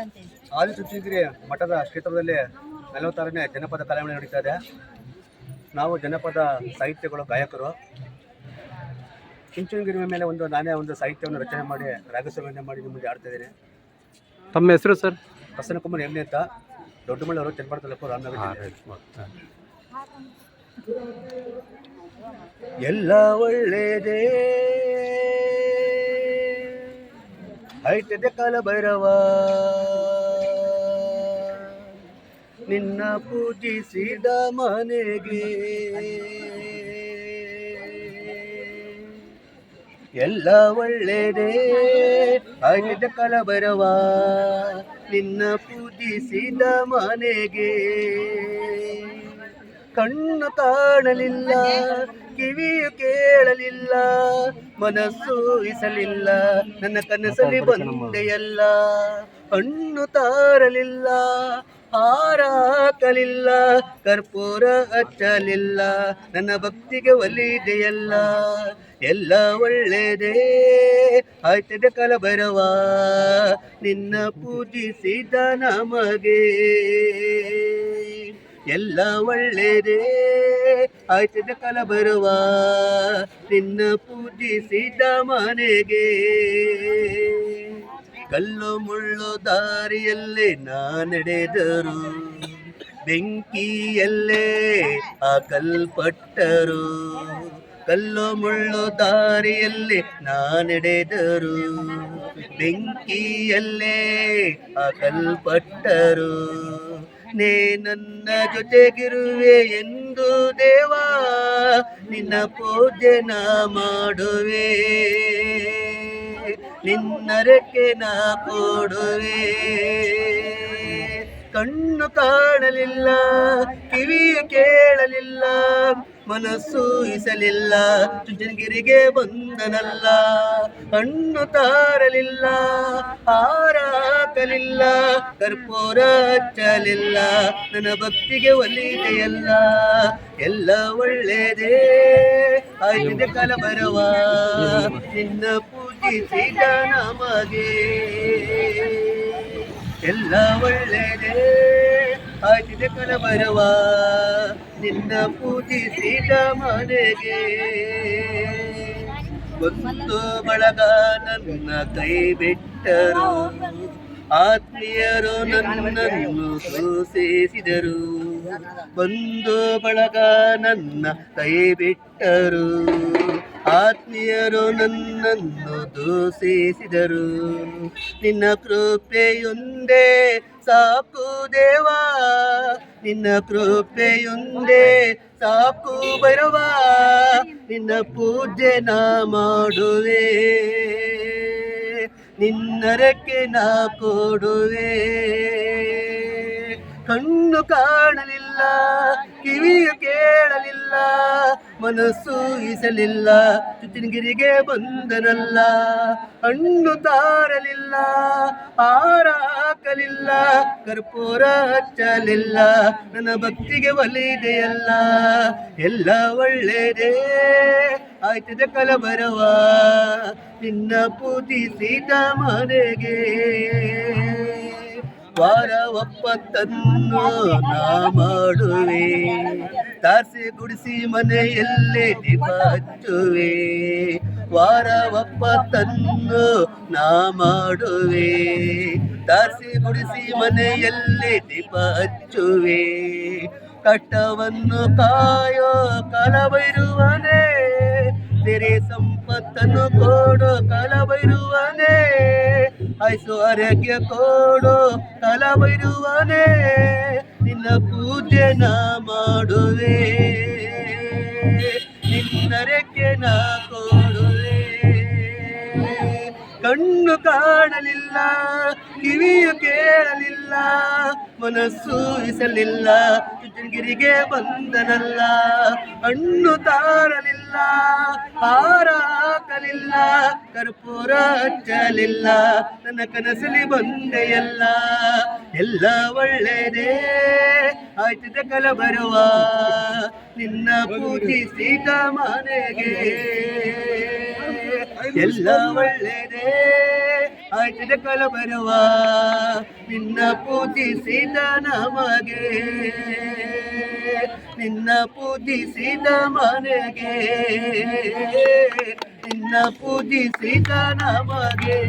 ಹೇಳಿ ಆದಿಚುಂಚನಗಿರಿ ಮಠದ ಕ್ಷೇತ್ರದಲ್ಲಿ ನಲವತ್ತಾರನೇ ಜನಪದ ಕಲಾವಣೆ ನಡೀತಾ ಇದೆ. ನಾವು ಜನಪದ ಸಾಹಿತ್ಯಗಳು ಗಾಯಕರು. ಚುಂಚನಗಿರಿ ಮೇಲೆ ಒಂದು ನಾನೇ ಒಂದು ಸಾಹಿತ್ಯವನ್ನು ರಚನೆ ಮಾಡಿ ರಾಗಸಭೆಯನ್ನು ಮಾಡಿ ನಿಮ್ಮ ಮುಂದೆ ಆಡ್ತಾ ಇದ್ದೀನಿ. ತಮ್ಮ ಹೆಸರು ಸರ್? ಪ್ರಸನ್ನಕುಮಾರ್ ಎಮ್ಮೆ ಅಂತ ದೊಡ್ಡಮಳ್ಳವರು ಚನ್ನಪಟ್ಟ ತಾಲೂಕು ರಾಮನಗರ ಜಿಲ್ಲೆ. ಎಲ್ಲ ಒಳ್ಳೆಯದೇ. ಐತದೆ ಕಾಲ ಭೈರವ. ನಿನ್ನ ಪೂಜಿಸಿದ ಮನೆಗೆ ಎಲ್ಲ ಒಳ್ಳೆಯದೇ. ಐದ ಕಾಲ ಬರವ ನಿನ್ನ ಪೂಜಿಸಿದ ಮನೆಗೆ ಕಣ್ಣು ಕಾಣಲಿಲ್ಲ ಕಿವಿಯು ಕೇಳಲಿಲ್ಲ ಮನಸ್ಸು ಇಸಲಿಲ್ಲ ನನ್ನ ಕನಸಲ್ಲಿ ಬಂದೆಯಲ್ಲ. ಕಣ್ಣು ತಾರಲಿಲ್ಲ ಹಾರಾಕಲಿಲ್ಲ ಕರ್ಪೂರ ಹಚ್ಚಲಿಲ್ಲ ನನ್ನ ಭಕ್ತಿಗೆ ಒಲಿದೆಯಲ್ಲ. ಎಲ್ಲ ಒಳ್ಳೆಯದೇ ಆಯ್ತದೆ ಕಲಬರವ ನಿನ್ನ ಪೂಜಿಸಿದ ನಮಗೆ. ಎಲ್ಲ ಒಳ್ಳೆಯದೇ ಕಾಲ ಬರುವ ನಿನ್ನ ಪೂಜಿಸಿದ ಮನೆಗೆ. ಕಲ್ಲು ಮುಳ್ಳು ದಾರಿಯಲ್ಲೇ ನಾ ನಡೆದರು. ಬೆಂಕಿಯಲ್ಲೇ ಆ ಕಲ್ಪಟ್ಟರು ಕಲ್ಲು ಮುಳ್ಳು ದಾರಿಯಲ್ಲಿ ನಾನೆಡೆದರು ಬೆಂಕಿಯಲ್ಲೇ ಆ ಕಲ್ಪಟ್ಟರು ನೇ ನನ್ನ ಜೊತೆಗಿರುವೆ ಎಂದು ದೇವಾ, ನಿನ್ನ ಪೂಜೆ ನ ಮಾಡುವೆ. ನಿನ್ನರಕ್ಕೆ ನಾ ಕೊಡುವೆ. ಕಣ್ಣು ಕಾಣಲಿಲ್ಲ, ಕಿವಿಯು ಕೇಳಲಿಲ್ಲ ಮನಸ್ಸು ಇಸಲಿಲ್ಲ ಚುಂಚನಗಿರಿಗೆ ಬಂದನಲ್ಲ. ಹಣ್ಣು ತಾರಲಿಲ್ಲ ಹಾರಾಕಲಿಲ್ಲ ಕರ್ಪೂರ ಹಚ್ಚಲಿಲ್ಲ. ನನ್ನ ಭಕ್ತಿಗೆ ಒಲಿದೆಯಲ್ಲ ಎಲ್ಲ ಒಳ್ಳೆಯದೇ. ಕಾಲ ಕಲಬರವ ನಿನ್ನ ಪೂಜಿಸಿದ ನಮಗೆ. ಎಲ್ಲ ಒಳ್ಳೆಯದೇ ಆಯ್ತಿದೆ ಕಲಬರವ ನಿನ್ನ ಪೂಜಿಸಿದ ಮನೆಗೆ. ಒಂದು ಬಳಗ ನನ್ನ ಕೈ ಬಿಟ್ಟರು. ಆತ್ಮೀಯರು ನನ್ನನ್ನು ಸೂಸಿಸಿದರು ಒಂದು ಬಳಗ ನನ್ನ ಕೈ ಬಿಟ್ಟರು. ಆತ್ಮೀಯರು ನನ್ನನ್ನು ದೂಷಿಸಿದರು. ನಿನ್ನ ಕೃಪೆಯೊಂದೇ ಸಾಕು ದೇವಾ. ನಿನ್ನ ಕೃಪೆಯೊಂದೇ ಸಾಕು ಬರುವ ನಿನ್ನ ಪೂಜೆ ನಾ ಮಾಡುವೆ. ನಿನ್ನರಕ್ಕೆ ನಾ ಕೊಡುವೆ. ಕಣ್ಣು ಕಾಣಲಿಲ್ಲ, ಕಿವಿಯು ಕೇಳಲಿಲ್ಲ ಮನಸ್ಸು ಈಸಲಿಲ್ಲ. ಚುಚ್ಚನಗಿರಿಗೆ ಬಂದನಲ್ಲ. ಹಣ್ಣು ತಾರಲಿಲ್ಲ. ಹಾರಾಕಲಿಲ್ಲ ಕರ್ಪೂರ ಹಚ್ಚಲಿಲ್ಲ. ನನ್ನ ಭಕ್ತಿಗೆ ಒಲಿದೆಯಲ್ಲ. ಎಲ್ಲ ಒಳ್ಳೆಯದೇ. ಆಯ್ತದೆ ಕಲಬರವ. ನಿನ್ನ ಪೂಜಿಸಿದ ಮನೆಗೆ ವಾರ ಒಪ್ಪತ್ತನ್ನು ನಾ ಮಾಡುವೆ ತಾರ್ಸಿ ಗುಡಿಸಿ ಮನೆಯಲ್ಲಿ ಹಚ್ಚುವೆ ವಾರ ಒಪ್ಪತ್ತನ್ನು ನಾ ಮಾಡುವೆ ತಾರ್ಸಿ ಗುಡಿಸಿ ಮನೆಯಲ್ಲಿ ದೀಪ ಹಚ್ಚುವೆ ಕಟ್ಟವನ್ನು ಕಾಯೋ ಕಲಬೈರುವನೇ ತೆರೆ ಸಂಪತ್ತನ್ನು ಕೊಡೋ ಕಲಬೈರುವನೇ ಐಸು ಆರೋಗ್ಯ ಕೊಡೋ ಕಲಬೈರುವನೇ ನಿನ್ನ ಪೂಜೆ ನಾ ಮಾಡುವೆ. ನಿನ್ನರೆಕ್ಕೆ ನಾ ಕೊಡುವೆ. ಕಣ್ಣು ಕಾಣಲಿಲ್ಲ, ಕಿವಿಯು ಕೇಳಲಿಲ್ಲ, ಮನಸ್ಸು ಇಸಲಿಲ್ಲ ಚುಚ್ಚನಗಿರಿಗೆ ಬಂದನಲ್ಲ. ಹಣ್ಣು ತಾರಲಿಲ್ಲ, ಹಾರ ಹಾಕಲಿಲ್ಲ, ಕರ್ಪೂರ ಹಚ್ಚಲಿಲ್ಲ, ನನ್ನ ಕನಸಲಿ ಬಂದೆಯಲ್ಲ ಎಲ್ಲ ಒಳ್ಳೆಯದೇ. ಆಯ್ತದ ಕಲ ಬರುವ, ನಿನ್ನ ಪೂಜಿಸಿದ ಮನೆಗೆ ಎಲ್ಲ ಒಳ್ಳೆಯದೇ. ಆಯ್ತದ ಕಲ ಬರುವ, ನಿನ್ನ ಪೂಜಿಸಿದ ನಮಗೆ ನಿನ್ನ ಪೂಜಿಸಿದ ಮನೆಗೆ ನಿನ್ನ ಪೂಜಿಸಿದ ನಮಗೆ.